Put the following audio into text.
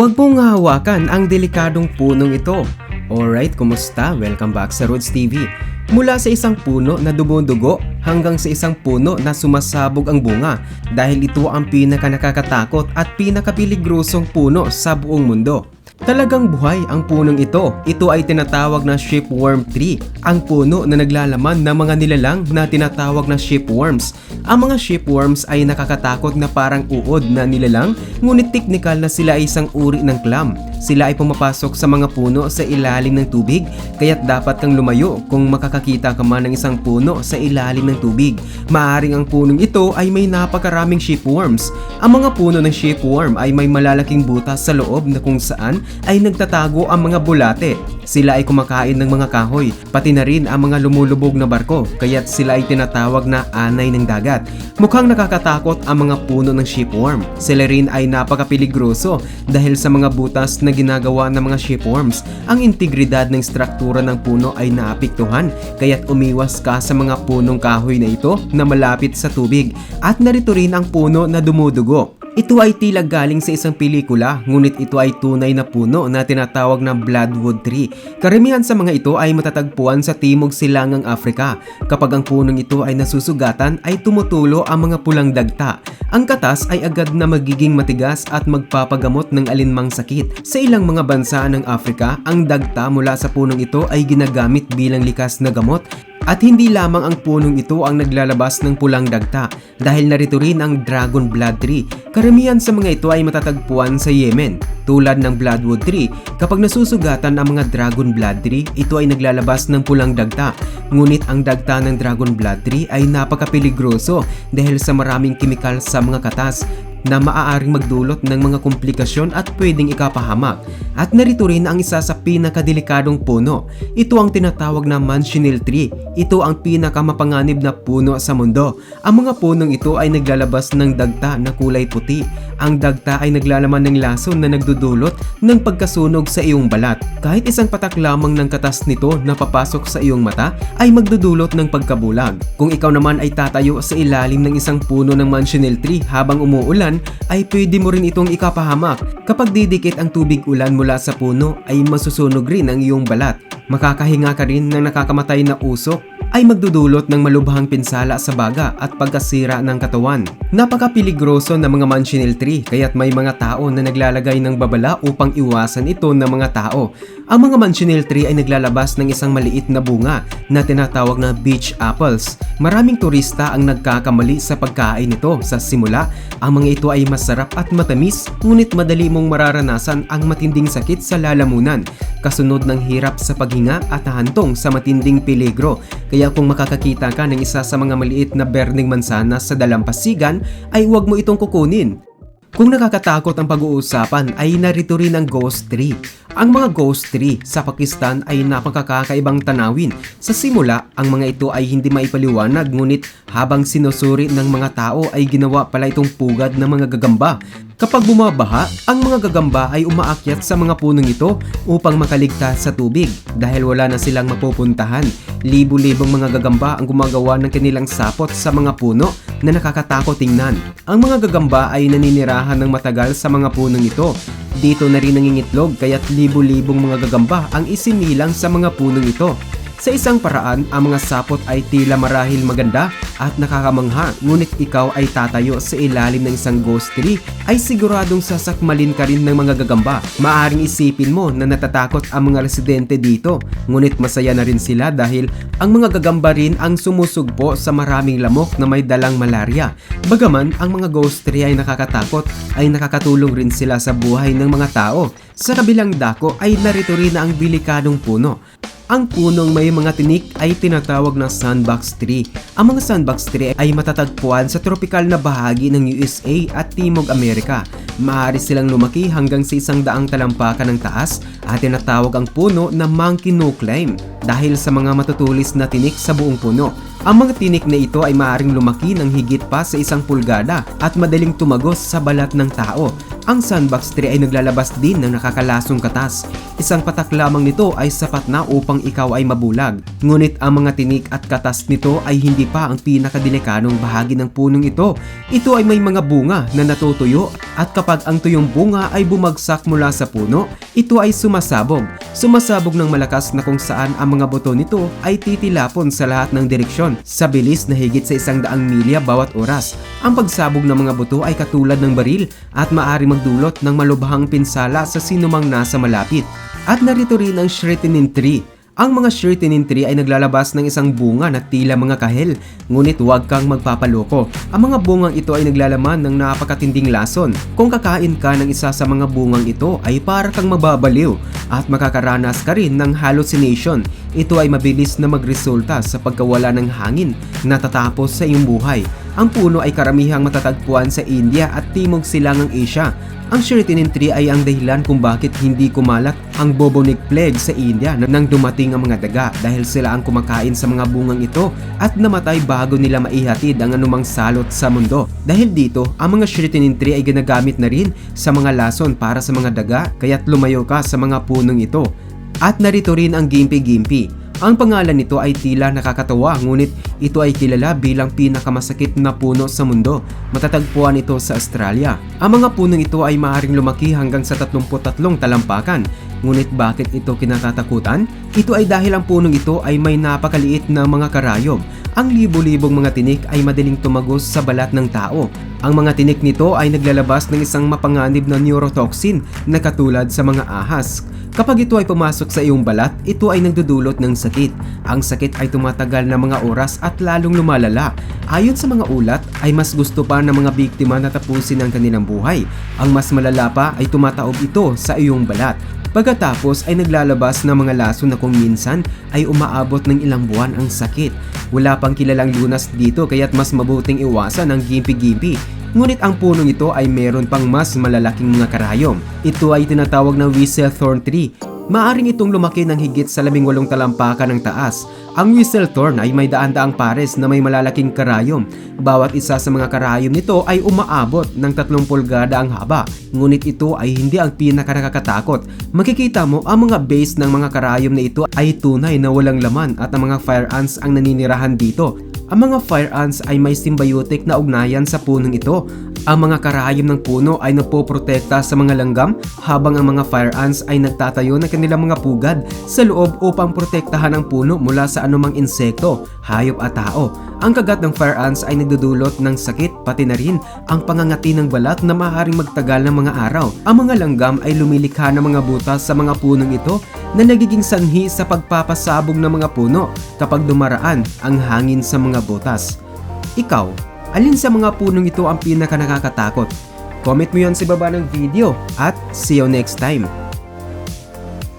Huwag mong hawakan ang delikadong punong ito. Alright, kumusta? Welcome back sa Roots TV. Mula sa isang puno na dumudugo hanggang sa isang puno na sumasabog ang bunga dahil ito ang pinaka nakakatakot at pinakapiligrosong puno sa buong mundo. Talagang buhay ang punong ito. Ito ay tinatawag na shipworm tree, ang puno na naglalaman ng mga nilalang na tinatawag na shipworms. Ang mga shipworms ay nakakatakot na parang uod na nilalang, ngunit technical na sila ay isang uri ng clam. Sila ay pumapasok sa mga puno sa ilalim ng tubig, kaya't dapat kang lumayo kung makakakita ka man ng isang puno sa ilalim ng tubig. Maaring ang punong ito ay may napakaraming shipworms. Ang mga puno ng shipworm ay may malalaking butas sa loob na kung saan ay nagtatago ang mga bulate. Sila ay kumakain ng mga kahoy, pati na rin ang mga lumulubog na barko, kaya't sila ay tinatawag na anay ng dagat. Mukhang nakakatakot ang mga puno ng shipworm. Sila rin ay napakapiligroso dahil sa mga butas na ginagawa ng mga shipworms. Ang integridad ng struktura ng puno ay naapektuhan, kaya't umiwas ka sa mga punong kahoy na ito na malapit sa tubig. At narito rin ang puno na dumudugo. Ito ay tila galing sa isang pelikula, ngunit ito ay tunay na puno na tinatawag na bloodwood tree. Karamihan sa mga ito ay matatagpuan sa timog silangang Afrika. Kapag ang punong ito ay nasusugatan, ay tumutulo ang mga pulang dagta. Ang katas ay agad na magiging matigas at magpapagamot ng alinmang sakit. Sa ilang mga bansa ng Afrika, ang dagta mula sa punong ito ay ginagamit bilang likas na gamot at hindi lamang ang punong ito ang naglalabas ng pulang dagta dahil narito rin ang dragon blood tree. Karamihan sa mga ito ay matatagpuan sa Yemen. Tulad ng bloodwood tree, kapag nasusugatan ang mga dragon blood tree, ito ay naglalabas ng pulang dagta. Ngunit ang dagta ng dragon blood tree ay napakapiligroso dahil sa maraming kimikal sa mga katas na maaaring magdulot ng mga komplikasyon at pwedeng ikapahamak. At narito rin ang isa sa pinakadelikadong puno. Ito ang tinatawag na manchineel tree. Ito ang pinakamapanganib na puno sa mundo. Ang mga punong ito ay naglalabas ng dagta na kulay puti. Ang dagta ay naglalaman ng lason na nagdudulot ng pagkasunog sa iyong balat. Kahit isang patak lamang ng katas nito na papasok sa iyong mata ay magdudulot ng pagkabulag. Kung ikaw naman ay tatayo sa ilalim ng isang puno ng manchineel tree habang umuulan, ay pwede mo rin itong ikapahamak. Kapag didikit ang tubig ulan mula sa puno ay masusunog rin ang iyong balat. Makakahinga ka rin ng nakakamatay na usok ay magdudulot ng malubhang pinsala sa baga at pagkasira ng katawan. Napakapiligroso ng mga manchineel tree kaya't may mga tao na naglalagay ng babala upang iwasan ito ng mga tao. Ang mga manchineel tree ay naglalabas ng isang maliit na bunga na tinatawag na beach apples. Maraming turista ang nagkakamali sa pagkain nito. Sa simula, ang mga ito ay masarap at matamis ngunit madali mong mararanasan ang matinding sakit sa lalamunan kasunod ng hirap sa paghinga at hantong sa matinding peligro. Kaya kung makakakita ka ng isa sa mga maliit na berning mansanas sa dalampasigan, ay huwag mo itong kukunin. Kung nakakatakot ang pag-uusapan ay narito rin ang ghost tree. Ang mga ghost tree sa Pakistan ay napakakaibang tanawin. Sa simula, ang mga ito ay hindi maipaliwanag ngunit habang sinusuri ng mga tao ay ginawa pala itong pugad ng mga gagamba. Kapag bumabaha, ang mga gagamba ay umaakyat sa mga punong ito upang makaligtas sa tubig dahil wala na silang mapupuntahan. Libo-libong mga gagamba ang gumagawa ng kanilang sapot sa mga puno na nakakatakot tingnan. Ang mga gagamba ay naninirahan ng matagal sa mga punong ito. Dito na rin nangingitlog kaya't libo-libong mga gagamba ang isinilang sa mga punong ito. Sa isang paraan, ang mga sapot ay tila marahil maganda at nakakamangha ngunit ikaw ay tatayo sa ilalim ng isang ghost tree ay siguradong sasakmalin ka rin ng mga gagamba. Maaring isipin mo na natatakot ang mga residente dito ngunit masaya na rin sila dahil ang mga gagamba rin ang sumusugpo sa maraming lamok na may dalang malaria. Bagaman ang mga ghost tree ay nakakatakot ay nakakatulong rin sila sa buhay ng mga tao. Sa kabilang dako ay narito rin ang bilikadong puno. Ang punong may mga tinik ay tinatawag na sandbox tree. Ang mga sandbox tree ay matatagpuan sa tropikal na bahagi ng USA at Timog Amerika. Maaari silang lumaki hanggang sa isang daang talampakan ng taas at tinatawag ang puno na monkey no climb dahil sa mga matutulis na tinik sa buong puno. Ang mga tinik na ito ay maaaring lumaki ng higit pa sa isang pulgada at madaling tumagos sa balat ng tao. Ang sandbox tree ay naglalabas din ng nakakalasong katas. Isang patak lamang nito ay sapat na upang ikaw ay mabulag. Ngunit ang mga tinik at katas nito ay hindi pa ang pinakadelikadong bahagi ng punong ito. Ito ay may mga bunga na natutuyo at kapag ang tuyong bunga ay bumagsak mula sa puno, ito ay sumasabog. Sumasabog ng malakas na kung saan ang mga buto nito ay titilapon sa lahat ng direksyon sa bilis na higit sa isang daang milya bawat oras. Ang pagsabog ng mga buto ay katulad ng baril at maaari magdulot ng malubhang pinsala sa sinumang nasa malapit. At narito rin ang Shretinin tree. Ang mga shirtinin tree ay naglalabas ng isang bunga na tila mga kahel, ngunit huwag kang magpapaloko. Ang mga bungang ito ay naglalaman ng napakatinding lason. Kung kakain ka ng isa sa mga bungang ito ay para kang mababaliw at makakaranas ka rin ng hallucination. Ito ay mabilis na magresulta sa pagkawala ng hangin na tatapos sa iyong buhay. Ang puno ay karamihang matatagpuan sa India at Timog Silangang Asia. Ang Shirtinin tree ay ang dahilan kung bakit hindi kumalat ang bubonic plague sa India nang dumating ang mga daga dahil sila ang kumakain sa mga bungang ito at namatay bago nila maihatid ang anumang salot sa mundo. Dahil dito, ang mga Shirtinin tree ay ginagamit na rin sa mga lason para sa mga daga kaya't lumayo ka sa mga punong ito. At narito rin ang Gimpy-Gimpy. Ang pangalan nito ay tila nakakatawa ngunit ito ay kilala bilang pinakamasakit na puno sa mundo. Matatagpuan ito sa Australia. Ang mga punong ito ay maaaring lumaki hanggang sa 33 talampakan. Ngunit bakit ito kinatatakutan? Ito ay dahil ang punong ito ay may napakaliit na mga karayom. Ang libo-libong mga tinik ay madaling tumagos sa balat ng tao. Ang mga tinik nito ay naglalabas ng isang mapanganib na neurotoxin na katulad sa mga ahas. Kapag ito ay pumasok sa iyong balat, ito ay nagdudulot ng sakit. Ang sakit ay tumatagal na mga oras at lalong lumalala. Ayon sa mga ulat, ay mas gusto pa ng mga biktima na tapusin ang kanilang buhay. Ang mas malala pa ay tumataob ito sa iyong balat. Pagkatapos ay naglalabas ng mga laso na kung minsan ay umaabot ng ilang buwan ang sakit. Wala pang kilalang lunas dito kaya't mas mabuting iwasan ang gimpi-gimpi Ngunit ang punong ito ay meron pang mas malalaking mga karayom. Ito ay tinatawag na whistlethorn tree. Maaring itong lumaki ng higit sa 18 talampakan ng taas. Ang whistlethorn ay may daan-daang pares na may malalaking karayom. Bawat isa sa mga karayom nito ay umaabot ng 3 pulgada ang haba. Ngunit ito ay hindi ang pinakanakakatakot. Makikita mo ang mga base ng mga karayom na ito ay tunay na walang laman at ang mga fire ants ang naninirahan dito. Ang mga fire ants ay may symbiotic na ugnayan sa punong ito. Ang mga karayom ng puno ay napoprotekta sa mga langgam habang ang mga fire ants ay nagtatayo ng kanilang mga pugad sa loob upang protektahan ang puno mula sa anumang insekto, hayop at tao. Ang kagat ng fire ants ay nagdudulot ng sakit pati na rin ang pangangati ng balat na maaaring magtagal ng mga araw. Ang mga langgam ay lumilikha ng mga butas sa mga punong ito na nagiging sanhi sa pagpapasabog ng mga puno kapag dumaraan ang hangin sa mga butas. Ikaw, alin sa mga punong ito ang pinaka nakakatakot? Comment mo yan sa baba ng video at see you next time.